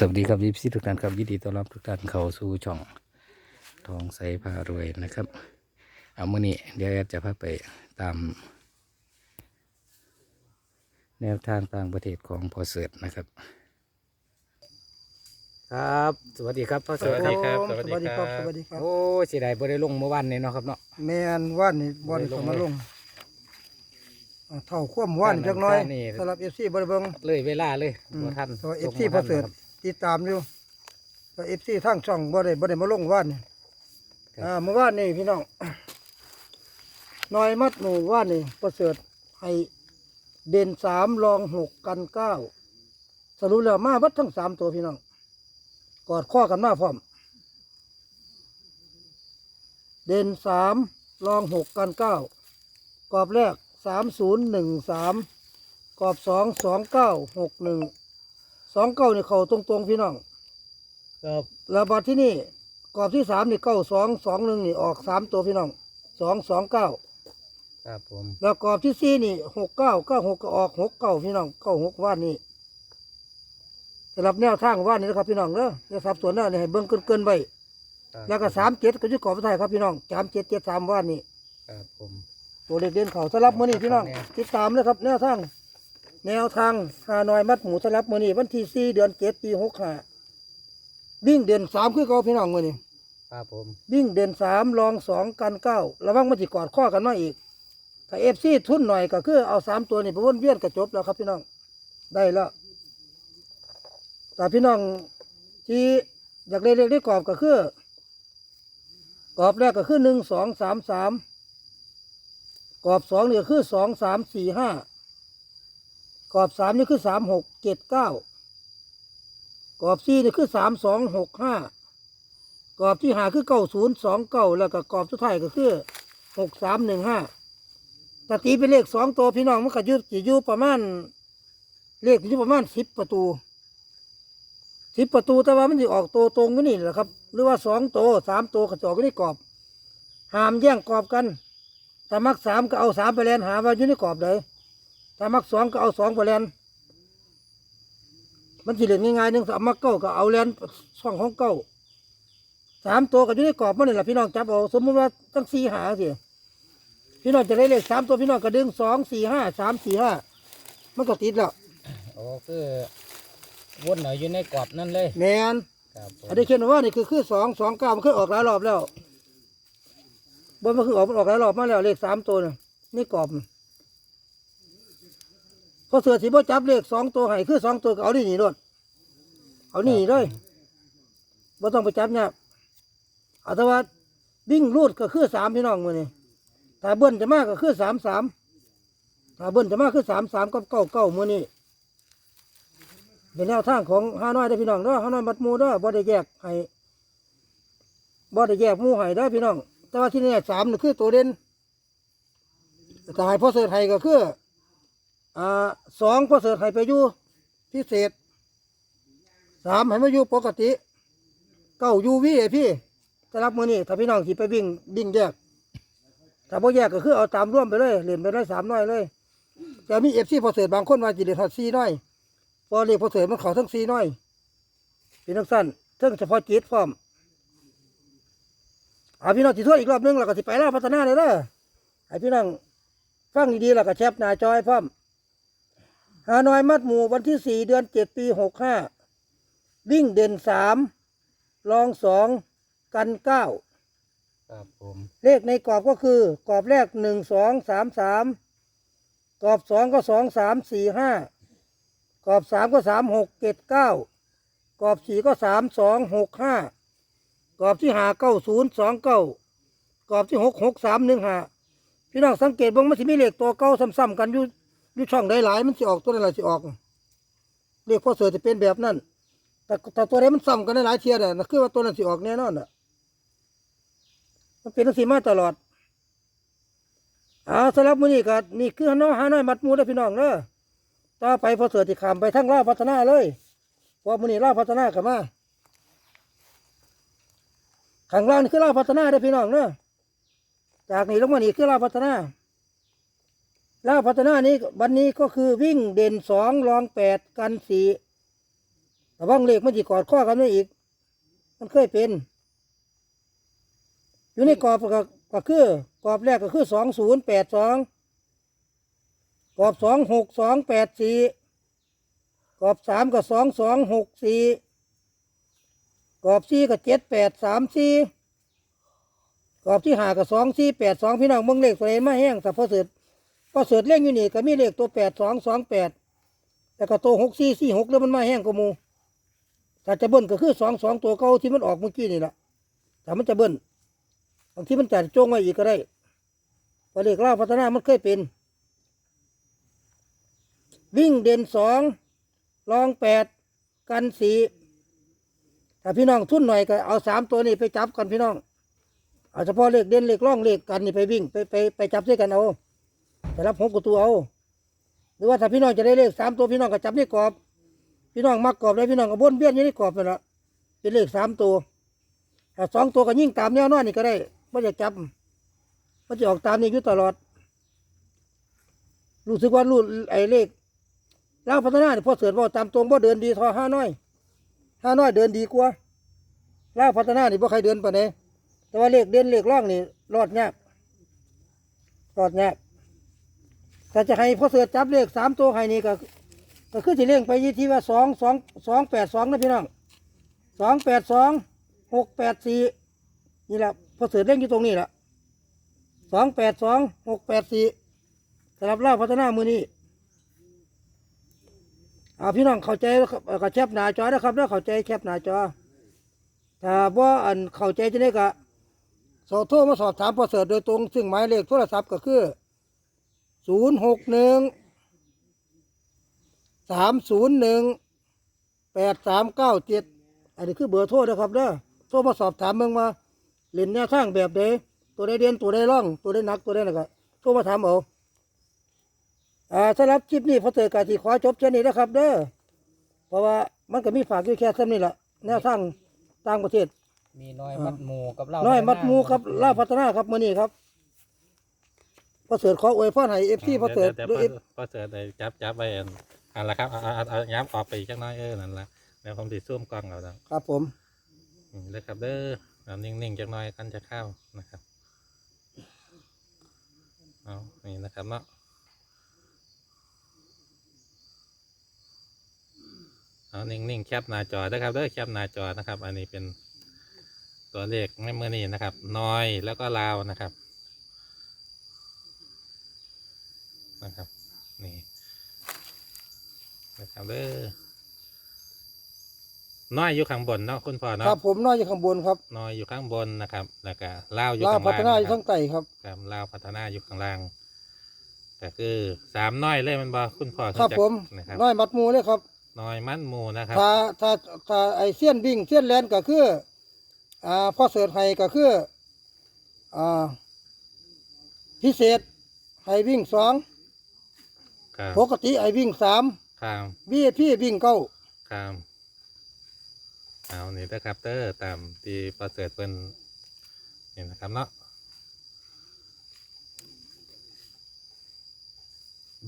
สวัสดีครับยิปซีทุกท่านครับยินดีต้อนรับทุกท่านเข้าสู่ช่องทองใสพารวยนะครับ เอามื่อนี้เดี๋ยวแอดจะพาไปตาม แนวทางต่างประเทศของพอเสิร์ตนะครับ ครับ สวัสดีครับพ่อสเสิร์วัตสดีครับสวัสดีครับ สวัสดีครับ โอ้เสียดายบ่ได้ลงเมื่อวานนี้เนาะครับเนาะแมนว่านนี่บ่ได้บ่ได้ลงเข้ามาลงอ่าเท่าความว่านจักหน้อยการนี่สำหรับ FC บ่ได้เบิ่งเลยเวลาเลยอืมบ่ทันแต่ว่าลง FC บ่พทัอนเสิร์ตครับ ติดตามอยู่แต่ FC ทางช่องบ่ได้บ่ได้มาลงว่านนี่ครับ อ่าเมื่อวานนี่พี่น้อง น้อยมัดหมู่ว่านนี่ประเสริฐให้เด่นสามรองหกกันเก้าสรุปแล้วมาวัดทั้งสามตัวพี่น้อง กอดข้อกันมาพร้อม เด่นสามรองหกกันเก้ากรอบแรกสามศูนย์หนึ่งสามกรอบสองสองเก้าหกหนึ่งส องเก้านี่เข่าตรงๆพี่น้องครับแล้วบัดที่นี่กรอบที่สามนี่เก้าสองสองหนึ่งนี่ออกสามตัวพี่น้องสองสองเก้าครับผมแล้วกรอบที่สี่นี่หกเก้าเก้าหกก็ออกหกเก้าพี่น้องเก้าหกว่านนี่สำหรับแนวทางว่านนี่นะครับ พี่น้องเด้อเดี๋ยวสับสวนหน้านี่ให้เบิ้งเกินๆไว้ครับแล้วก็สามเจ็ดก็จะกรอบไทายครับพี่น้องสามเจ็ดเจ็ดสามว่านนี่ ครับผม ตัวเด็กเด่นเขาสลับมือนี่พี่น้องครับติดตามเลยครับแนวทาง แนวทางฮานอยมัดหมูสลับมือนี่วันที่สี่เดือนเจ็ดปีหกห้าวิ่งเด่นสามคือเขาพี่น้องมือนี่ครับผม วิ่งเด่นสามรองสองกันเก้าระวังมันจิกอดข้อกันมาอีกถ้าเอฟซีทุนหน่อยก็คือเอาสามตัวนี่ไปวนเวียนกระจบแล้วครับพี่น้องได้แล้วแต่พี่น้องที่อยากได้เลขได้กรอบก็คือกรอบแรกก็คือหนึ่งสองสามสามกรอบสองนี่ก็คือสองสามสี่ห้ากร อบสามนี่คือสามหกเจ็ดเก้ากรอบสี่นี่คือสามสองหกห้ากรอบที่หาคือเก้าศูนย์สองเก้าแล้วก็กรอบสุดท้ายก็คือหกสามหนึ่งห้าตตีเป็นเลขสองตัวพี่น้องมันก็ยุจะอยู่ประมาณเลขอยู่ประมาณสิบประตูสิบประตูแต่ว่ามันจะออกตัวตรงก็นี่แหละครับ หรือว่าสองตัวสามตัวก็จะออกก็ในกรอบห้ามแย่งกรอบกันถ้ามักสามก็เอาสามไปแลนหาว่าอยู่ในกรอบเลย ถ้ามักสองก็เอาสองไปแลนมันจะเล่นง่ายๆหนึ่งสามมักเก้าก็เอาแลนช่องของเก้าสามตัวก็อยู่ในกรอบมันนี่แหละพี่น้องจับเอาสมมติว่าตั้งสี่หาสิพี่น้องจะได้เลขสามตัวพี่น้องก็ดึงสองสี่ห้าสามสี่ห้ามันก็ติดแล้วโอ้คือวนหน่อยอยู่ในกรอบนั่นเลยแมนครับผมอันนี้เขียนว่านี่คือคือสองสองเก้ามันเคยออกหลายรอบแล้วบนมันคือออกมันออกหลายรอบมาแล้วเลขสามตัวนี่นี่กรอบ พอเสือสีบ่จับเลขสองตัวให้คือสองตัวก็เอานี่หนีรถเอานี่หนีเลยบ่ต้องไปจับเนี่ยเอาแต่ว่าวิ่งรูดก็คือสามพี่น้องมือนี่ถ้าเบิ้ลจะมากก็คือสามสามถ้าเบิ้ลจะมากคือสามสามกับเก้าเก้ามือนี่เป็นแนวทางของฮาน้อยได้อพี่น้องเด้อฮาน้อยบัดหมูเด้อบ่ได้แยกให้บ่ได้แยกหมูให้เด้อพี่น้อง แต่ว่าที่นี่สามนี่คือตัวเด่นแต่ให้พ่อเสิร์ชให้ก็คือ อ่าสองพอเสิร์ชให้ไปอยู่พิเศษสามให้มาอยู่ปกติ เก้าอยู่วีไอพี่สำหรับมือนี้ถ้าพี่น้องขี่ไปวิ่งดิ่งแยกถ้าพอแยกก็คือเอาตามร่วมไปเลยเล่นไปได้สามน้อยเลยแต่มีเอฟซีพอเสิร์ชบางคนว่าจีเดทอดซีน้อยพอเรียกพอเสิร์ชมันเขาทั้งซีน้อยเป็นทั้งสั้นทั้งเฉพาะจิตพร้อมอาพี่น้องจีทั่วอีกรอบนึงแล้วก็สิไปล่าพัฒนาเลยเด้อให้พี่น้องฟังดีๆแล้วก็แชปหน้าจอยพร้อม ฮานอยมัดหมู่วันที่สี่เดือนเจ็ดปีหกห้าวิ่งเด่นสามรองสองกันเก้าครับผมเลขในกรอบก็คือกรอบแรกหนึ่งสองสามสามกรอบสองก็สองสามสี่ห้ากรอบสามก็สามหกเจ็ดเก้ากรอบสี่ก็สามสองหกห้ากรอบที่หาเก้าศูนย์สองเก้ากรอบที่หกหกสามหนึ่งห้าพี่น้องสังเกตบ้างมันจะมีเลขตัวเก้าซ้ำๆกันอยู่ อยู่ช่องใดหลายมันจะออกตัวใดหลายจะออกเลขพ่อเสือจะเป็นแบบนั้น แต่แต่ตัวใดมันซ้ำกันได้หลายเทียน่ะคือว่าตัวนั้นสิออกแน่นอนอะ มันเป็นสีมาตลอดเอาสำหรับมื้อนี้ก็นี่คือฮานอยฮานอยมัดมูได้พี่น้องเด้อต่อไปพอเสือติขามไปทั้งล่าพัฒนาเลยพรามื้อนี้ล่าพัฒนากันมาข้างล่างนี่คือล่าพัฒนาได้พี่น้องเด้อจากนี้ลงมานี่คือล่าพัฒนา ล่าพัฒนานี้วันนี้ก็คือวิ่งเด่นสองรองแปดกันสี่ระวังเลขมันจะกอดข้อกันไว้อีก มันเคยเป็น อยู่ในกรอบก็ก็คือกรอบแรกก็คือสองศูนย์แปดสองกรอบสองหกสองแปดสี่กรอบสามก็สองสองหกสี่กรอบสี่ก็เจ็ดแปดสามสี่กรอบที่หาก็สองสี่แปดสองพี่น้องเบิ่งเลขตัวไหนมาแห้งแต่พอเสร็จ พอเสร็จเลขอยู่นี่ก็มีเลขตัวแปดสองสองแปดแต่ก็ตัวหกสี่สี่หกแล้วมันมาแห้งกว่ามูถ้าจะเบิ้ลก็คือสองสองตัวเก่าที่มันออกเมื่อกี้นี่แหละแต่มันจะเบิ้ลบางทีมันจัดจ้งไว้อีกก็ได้เพอเลขเล่าพัฒนามันเคยเป็น วิ่งเด่นสองรองแปดกันสี่ถ้าพี่น้องทุนหน่อยก็เอาสามตัวนี้ไปจับกันพี่น้อง เอาเฉพาะเลขเด่นเลขร่องเลขกันนี่ไปวิ่งไปไปไปจับด้วยกันเอา ไปรับหกกับตัวเอาหรือว่าถ้าพี่น้องจะได้เลขสามตัวพี่น้องก็จับในกรอบ พี่น้องมักกรอบได้พี่น้องก็บ้วนเบี้ยนอยู่ในกรอบไปละเป็นเลขสามตัวถ้าสองตัวก็ยิ่งตามแนวนอนนี่ก็ได้ไม่จะจับมันจะออกตามนี้อยู่ตลอด รู้สึกว่ารูดไอ้เลขเล่าพัฒนาเนี่ยพอเสือว่าตามตรงว่าเดินดีทอห้าน้อยห้าน้อยเดินดีกว่าเล่าพัฒนาเนี่ว่าใครเดินไปไหนแต่ว่าเลขเด่นเลขร่องนี่รอดยากรอดยาก ถ้าจะให้พอเสือจับเลขสามตัวให้นี่ก็ก็คือที่เลี้ยงไปยี่ที่ว่าสองสองสองแปดสองนะพี่น้องสองแปดสองหกแปดสี่นี่แหละพอเสือเล่นอยู่ตรงนี้แหละสองแปดสองหกแปดสี่สำหรับเล่าพัฒนามือนี้เอาพี่น้องเข้าใจกับเอ่อก็แคปหนาจอนะครับแล้วเข้าใจแคปหนาจอถ้าว่าอันเข้าใจจะได้ก็สอบโทรมาสอบถามพอเสือโดยตรง ซึ่งหมายเลขโทรศัพท์ก็คือ ศูนย์หกหนึ่งสามศูนย์หนึ่งแปดสามเก้าเจ็ดอันนี้คือเบอร์โทรนะครับเด้อโทรมาสอบถามเมืองมาเล่นแนวทางแบบใดตัวใดเด่นตัวใดร่อง ตัวใดหนักตัวใดหนักก็โทรมาถามเอาอ่าสำหรับคลิปนี้พอเตยกาที่ขอจบแค่นี้นะครับ เด้อเพราะว่ามันก็มีฝากอยู่แค่เท่านี้แหละแนวทางต่างประเทศมีน้อยมัดหมูกับเหล้าน้อยมัดหมูครับล่าพัฒนาครับมื่อนี้ครับ พอเสือขออวยพรให้เอฟซีพอเสือดี๋ยวด้วยเดี๋เอยวพอเสือได้จับจับไปอันอันละครับเอาเอาเอาเอาย้ำออกไปอีกจักหน้อยเออนั่นละเดี๋ยวผมติดซูมกล้องเอาแล้วครับผมนี่เลยครับเด้อเอานิ่งๆจักหน้อยกันจะเข้านะครับเอานี่นะครับเนาะเอานิ่งๆแคปหน้าจอนะครับเด้อแคปหน้าจอนะครับ อันนี้เป็นตัวเลขในเมื่อนี้นะครับ น้อยแล้วก็ลาวนะครับ นะครับ นี่นะครับเด้อน้อยอยู่ข้างบนเนาะคุณพ่อคเนาะรับผมน้อยอยู่ข้างบนครับน้อยอยู่ข้างบนนะครับ แล้วก็ล่าวอยู่ล่าข้างพัล่างฒนาอยู่นะครัข้างใต้ครับครับล่าวพัฒนาอยู่ข้างล่างแต่คือสามน้อยเลยมันบอคุณพ่อครับจักผมนะครับน้อยมัดหมูเลยครับน้อยมันหมูนะครับถ้าถ้าถ้าไอเสี้ยนวิ่งเสี้ยนแลนก็คืออ่าพ่อเสิร์ชให้ก็คืออ่าพิเศษให้วิ่งสอง ครับปกติไอวิ่งสามครับวีพี่วิ่งเก้าครับเอานี่นะครับเตอร์ตามที่ประเสริฐเป็นนี่นะครับเนาะ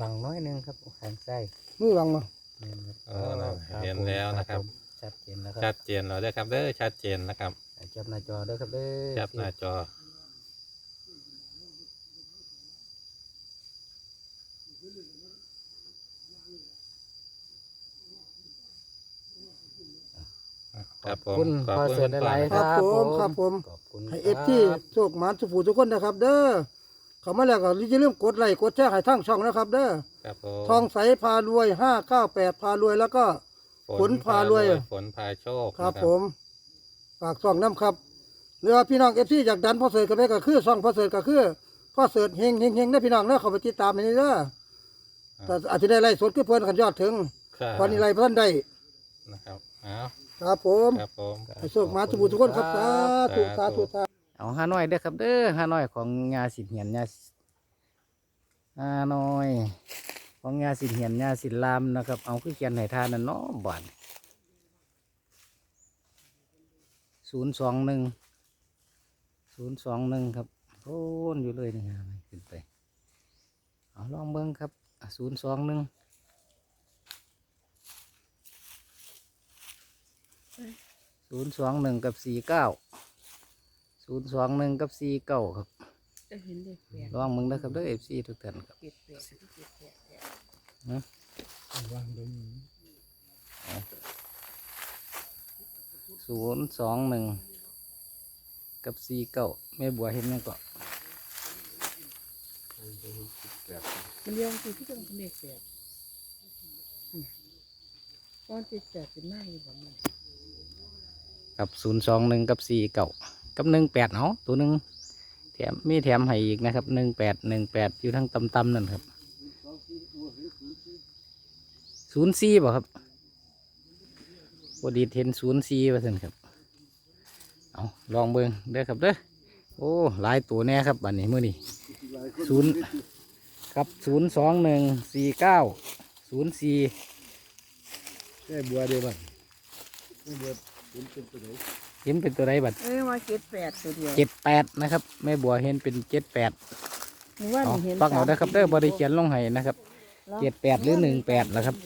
บังน้อยหนึงครับทางซ้ายมือวังเนาะนี่นะครับเออนั่นครับเห็นแล้วนะครับผมชัดเจนแล้วคชัรับดเจนแล้วเด้อครับเด้อชัดเจนนะครับ จับหน้าจอเด้อครับเด้อ จับหน้าจอ ครับผมคุณขอบพอคุณเสร็จคุณหลายปาๆนะคครัรับบผมครับผม ขอบคุณให้คเอรัฟที่โชคหมานสุภูทุกคนนะครับ เด้อเขามาแล้วก็อย่าลืมกดไลค์กดแชร์ให้ทั้งช่องนะครับ เด้อครับผมทองใสพารวยห้าเก้าแปดพารวยแล้วก็ ฝนพารวย ฝนพาโชคครับนะผมฝากช่องน้ำครับหรือว่าพี่น้องเอฟซีอยากดันพ่อเสิร์ตกันไปก็คือช่องพ่อเสิร์ตก็คือพ่อเสิร์ตเฮงเฮงเฮงได้อพี่น้องเด้อเขาไปติดตามในนี้เด้อแต่อาจจะได้ไล่สดคือเพิ่นขันยอดถึงครับวันนี้ไล่เพิ่นได้นะครับเอา ครับผมครับผมให้โชคหมาสุภูทุกคนครับสาธุสาธุสาธุเอาห้าน้อยเด้อครับเด้อห้าน้อยของงาสินเหียนงาห้าน้อย ของงาสินเหียนงาสินลามนะครับ เอาคือเขียนให้ทานนั่นเนาะบานศูนย์สองหนึ่งศูนย์สองหนึ่งครับโอ้นอยู่เลยนี่ฮะขึ้นไป เอาลองเบิ้งครับศูนย์สองหนึ่ง ศูนย์สองหนึ่งกับสี่เก้าศูนย์สองหนึ่งกับสี่เก้าครับจะเห็นเลขแปดลองมึงนะครับเด้อเอฟซีทุกท่านครับเจ็ดแปดเจ็ดแปดแปดศูนย์สองหนึ่งกับสี่เก้าแม่บัวเห็นยังก็มันเรียงคือที่ต้องเป็นเลขแปดเนี่ยก้อนเจ็ดแปดเป็นหน้าอยู่แบบนี้ กับศูนย์สองหนึ่งกับสี่เก้ากับหนึ่งแปดเอาะตัวหนึ่งแถมมีแถมให้อีกนะครับหนึ่งแปดหนึ่งแปดอยู่ทั้งตำตำๆนั่นครับศูนย์สี่บ่ครับพอดีเห็นศูนย์สี่ว่าสันครับเอาลองเบิ่งเด้อครับเด้อโอ้หลายตัวแน่ครับบัดนี้มื่อนี้ศูนย์กับศูนย์สองหนึ่งสี่เก้าศูนย์สี่ได้บัวเดียวบัด เห็นเป็นตัวไรบัดเอ้ยว่าเจ็ดแปดตัวเดียวเจ็ดแปดนะครับแม่บัวเห็นเป็นเจ็ดแปดหนูว่าหเอานูเห็นฟังเอาได้อครับเด้อบริเขียนลงให้นะครับเจ็ดแปดหรือหนึ่งแปดละครับ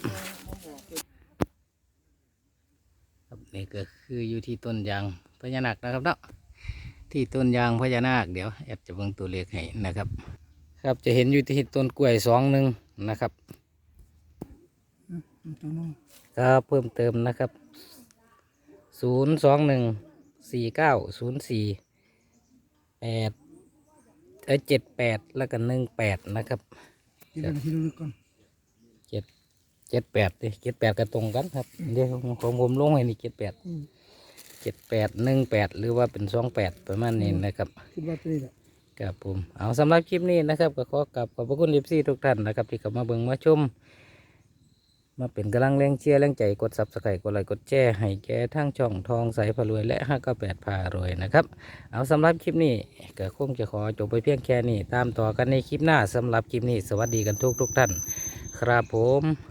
ครับนี่ก็คืออยู่ที่ต้นยางพญานาคนะครับเนาะที่ต้นยางพญานาคเดี๋ยวแอดจะเบิ่งตัวเลขให้นะครับ ครับจะเห็นอยู่ที่ต้นกล้วยสองหนึ่งนะครับตัวนึงก็เพิ่มเติมนะครับ ศูนย์สองหนึ่งสี่เก้าศูนย์สี่แปดเอ้ยเจ็ดแปดแล้วก็หนึ่งแปดนะครับคิดอะไรคิดดูก่อนเจ็ดเจ็ดแปดดิเจ็ดแปดก็ตรงกันครับเดี๋ยวของผมลงให้นี่เจ็ดแปดเจ็ดแปดหนึ่งแปดหรือว่าเป็นสองแปดประมาณนี้นะครับคิดว่าตัวนี้แหละครับผมเอาสำหรับคลิปนี้นะครับ ก็ขอกลับขอบพระคุณลิฟซี่ทุกท่านนะครับ ที่เข้ามาเบิ่งมาชม มาเป็นกำลังแรงเชียร์แรงใจกดซับสไครต์กดไลค์กดแชร์ให้แกทั้งช่องทองใสพารวยและห้าก็แปดพารวยนะครับเอาสำหรับคลิปนี้ก็คงจะขอจบไปเพียงแค่นี้ ตามต่อกันในคลิปหน้าสำหรับคลิปนี้ สวัสดีกันทุกทุกท่าน ครับผม